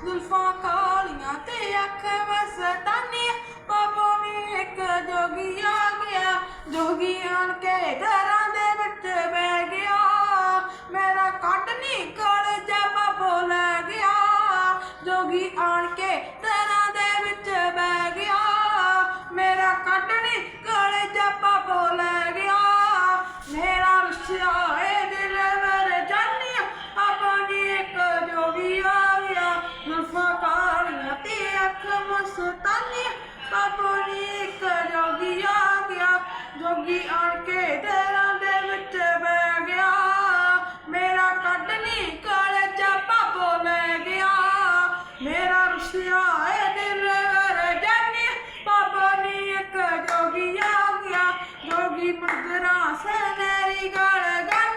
ਜ਼ੁਲਫਾਂ ਕਾਲੀਆਂ ਤੇ ਅੱਖ ਮਸਤਾਨੀ ਬਾਬੂ ਨੇ ਇੱਕ ਜੋਗੀ ਆ ਗਿਆ ਜੋਗੀ ਆਣ ਕੇ ਘਰਾਂ ਦੇ ਵਿੱਚ ਬਹਿ ਗਿਆ ਮੇਰਾ ਕੱਢ ਨਿਕਲ ਜਾ ਬਾਬੂ ਲੈ ਗਿਆ ਜੋਗੀ ਆਣ ਕੇ ਘਰਾਂ ਦੇ ਵਿੱਚ ਮੇਰਾ ਰੁੱਸਿਆ ਏ ਦਿਲ ਮੇਰੇ ਜਾਨੀਆ ਆਪਣੀ ਇੱਕ ਜੋਗੀ ਆ ਗਿਆ ਜ਼ੁਲਫਾਂ ਕਾਲੀਆਂ ਤੇ ਅੱਖ ਮਸਤਾਨੀ ਆਪਣੀ ਇੱਕ ਜੋਗੀ ਆ ਗਿਆ ਜੋਗੀ ਆਣ ਕੇ ਡੇਰਾਂ ਦੇ ਵਿੱਚ ਬਹਿ ਗਿਆ। ਮੇਰਾ ਕੱਢ ਨਿਕਲ ਜਾ ਬਾਬੋ ਲੈ ਗਿਆ। ਮੇਰਾ ਰੁਸ਼ਿਆ நீர் படுத்துறா சனரி காலகால